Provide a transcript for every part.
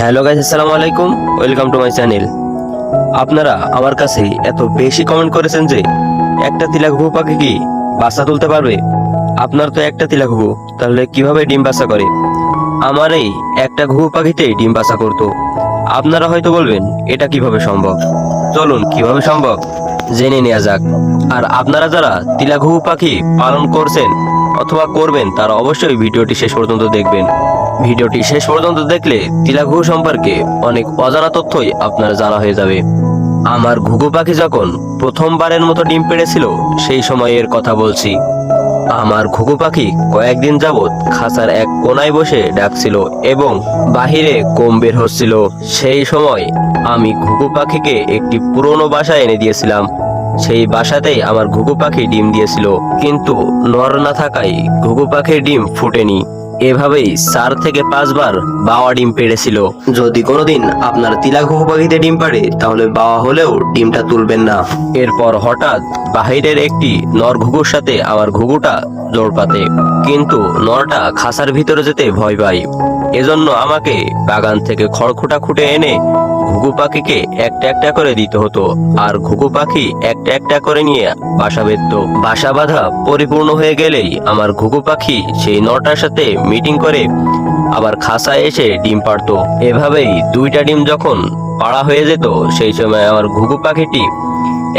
Hello guys আসসালামু আলাইকুম। Welcome to my channel আপনারা আমার কাছে এত বেশি কমেন্ট করেছেন যে, একটা তিলা ঘুঘু পাখি কি বাসা তুলতে পারবে? আপনার তো একটা তিলা ঘুঘু তাহলে কীভাবে ডিম বাসা করে? আমার এই একটা ঘুঘু পাখিতেই ডিম বাসা করতো। আপনারা হয়তো বলবেন, এটা কীভাবে সম্ভব? চলুন, কীভাবে সম্ভব? জেনে নেওয়া যাক। আর আপনারা যারা তিলাঘু পাখি পালন করছেন অথবা করবেন, তারা অবশ্যই ভিডিওটি শেষ পর্যন্ত দেখবেন। ভিডিওটি শেষ পর্যন্ত দেখলে তিলাঘু সম্পর্কে অনেক অজানা তথ্যই আপনার জানা হয়ে যাবে। আমার ঘুঘু পাখি যখন প্রথমবারের মতো ডিম পেড়েছিল, সেই সময়ের কথা বলছি। আমার ঘুঘু পাখি কয়েকদিন যাবৎ খাঁচার এক কোনায় বসে ডাকছিল এবং বাহিরে কম বের হচ্ছিল। সেই সময় আমি ঘুঘু পাখিকে একটি পুরনো বাসা এনে দিয়েছিলাম। সেই বাসাতেই আমার ঘুঘু পাখি ডিম দিয়েছিল। কিন্তু নর না থাকায় ঘুঘু পাখির ডিম ফুটেনি। এভাবেই চার থেকে পাঁচবার বাওয়া ডিম পেড়েছিল। যদি কোনোদিন আপনার তিলা ঘুঘু পাখিতে ডিম পাড়ে, তাহলে বাওয়া হলেও ডিমটা তুলবেন না। এরপর হঠাৎ বাহিরের একটি নর ঘুঘুর সাথে আমার ঘুঘুটা জোর পাতে কিন্তু নরটা খাসার ভিতরে যেতে ভয় পায় এজন্য আমাকে বাগান থেকে খড়খুটা খুঁটে এনে ঘুঘু পাখিকে একটা একটা করে দিতে হতো, আর ঘুঘু পাখি একটা একটা করে নিয়ে বাসা বেঁধত। বাসা বাঁধা পরিপূর্ণ হয়ে গেলেই আমার ঘুঘু পাখি সেই নটার সাথে মিটিং করে আবার খাসায় এসে ডিম পাড়তো। এভাবেই দুইটা ডিম যখন পাড়া হয়ে যেত, সেই সময় আমার ঘুঘু পাখিটি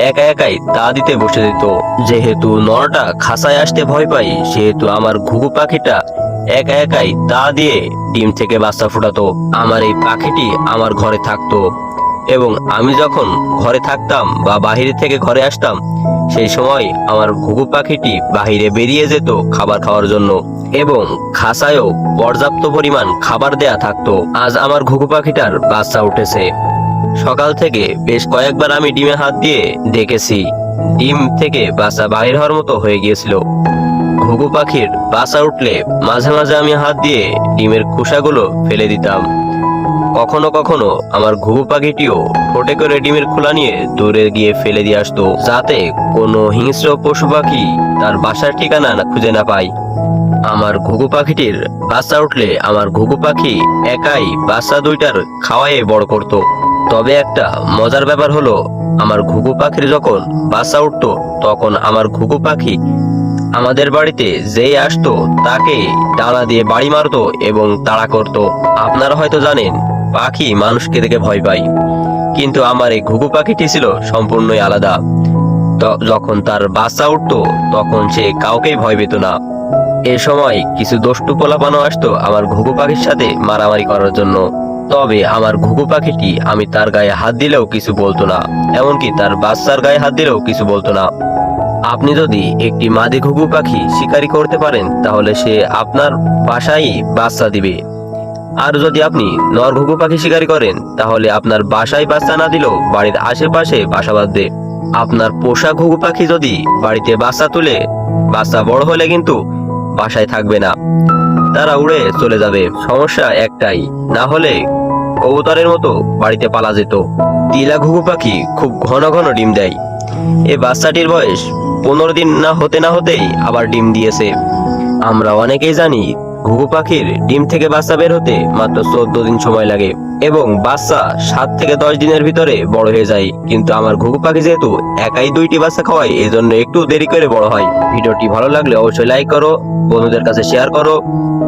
একা একাই তা দিতে বসে দিত যেহেতু নরটা খাসায় আসতে ভয় পাই, সেহেতু আমার ঘুঘু পাখিটা একা একাই তা দিয়ে ডিম থেকে বাচ্চা ফুটাতো। আমার এই পাখিটি আমার ঘরে থাকতো। এবং আমি যখন ঘরে থাকতাম বা বাহিরে থেকে ঘরে আসতাম, সেই সময় আমার ঘুঘু পাখিটি বাহিরে বেরিয়ে যেত খাবার খাওয়ার জন্য। এবং খাসায়ও পর্যাপ্ত পরিমাণ খাবার দেয়া থাকতো। আজ আমার ঘুঘু পাখিটার বাচ্চা উঠেছে। সকাল থেকে বেশ কয়েকবার আমি ডিমে হাত দিয়ে দেখেছি। ডিম থেকে বাচ্চা বাহির হওয়ার মতো হয়ে গিয়েছিল। ঘুঘু পাখির বাসা উঠলে মাঝে মাঝে আমি হাত দিয়ে ডিমের খোসাগুলো ফেলে দিতাম। কখনো কখনো আমার ঘুঘু পাখিটিও ঠোঁটে করে ডিমের খোলা নিয়ে দূরে গিয়ে ফেলে দিয়ে আসতো, যাতে কোনো হিংস্র পশু পাখি তার বাসার ঠিকানা খুঁজে না পায়। আমার ঘুঘু পাখিটির বাচ্চা উঠলে আমার ঘুঘু পাখি একাই বাচ্চা দুইটার খাওয়ায়ে বড় করত। তবে একটা মজার ব্যাপার হলো, আমার ঘুঘু পাখির যখন বাচ্চা উঠতো, তখন আমার ঘুঘু পাখি আমাদের বাড়িতে যেই আসতো, তাকে ডানা দিয়ে বাড়ি মারতো এবং তাড়া করত। আপনারা হয়তো জানেন, পাখি মানুষকে দেখে ভয় পায়। কিন্তু আমার এই ঘুঘু পাখিটি ছিল সম্পূর্ণই আলাদা। যখন তার বাচ্চা উঠতো, তখন সে কাউকেই ভয় পেত না। এ সময় কিছু দষ্টু পোলাপানো আসতো আমার ঘুঘু পাখির সাথে মারামারি করার জন্য। তবে আমার ঘুঘু পাখিটি আমি তার গায়ে হাত দিলেও কিছু বলতো না, এমনকি তার বাচ্চার গায়ে হাত দিলেও কিছু বলতো না। আপনি যদি একটি মাদি ঘুঘু পাখি শিকারি করতে পারেন, তাহলে সে আপনার বাসায় বাচ্চা দিবে। আর যদি আপনি নর ঘুঘু পাখি শিকারি করেন, তাহলে আপনার বাসায় বাচ্চা না দিলেও বাড়ির আশেপাশে বাসা বাঁধবে। আপনার পোষা ঘুঘু পাখি যদি বাড়িতে বাচ্চা তুলে, বাচ্চা বড় হলে কিন্তু বাসায় থাকবে না। তারা উড়ে চলে যাবে। সমস্যা একটাই, না হলে কবুতরের মতো বাড়িতে পালা যেত। তিলা ঘুঘু পাখি খুব ঘন ঘন ডিম দেয়। এ বাচ্চাটির বয়স পনেরো দিন না হতে না হতেই আবার ডিম দিয়েছে। আমরা অনেকেই জানি, ঘুঘু পাখির ডিম থেকে বাচ্চা বের হতে মাত্র চোদ্দ দিন সময় লাগে এবং বাচ্চা সাত থেকে দশ দিনের ভিতরে বড় হয়ে যায়। কিন্তু আমার ঘুঘু পাখি যেহেতু একাই দুইটি বাচ্চা খাওয়ায় এই জন্য একটু দেরি করে বড় হয়। ভিডিওটি ভালো লাগলে অবশ্যই লাইক করো, বন্ধুদের কাছে শেয়ার করো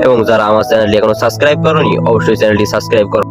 এবং যারা আমার চ্যানেলটি এখনও সাবস্ক্রাইব করনি, অবশ্যই চ্যানেলটি সাবস্ক্রাইব করো।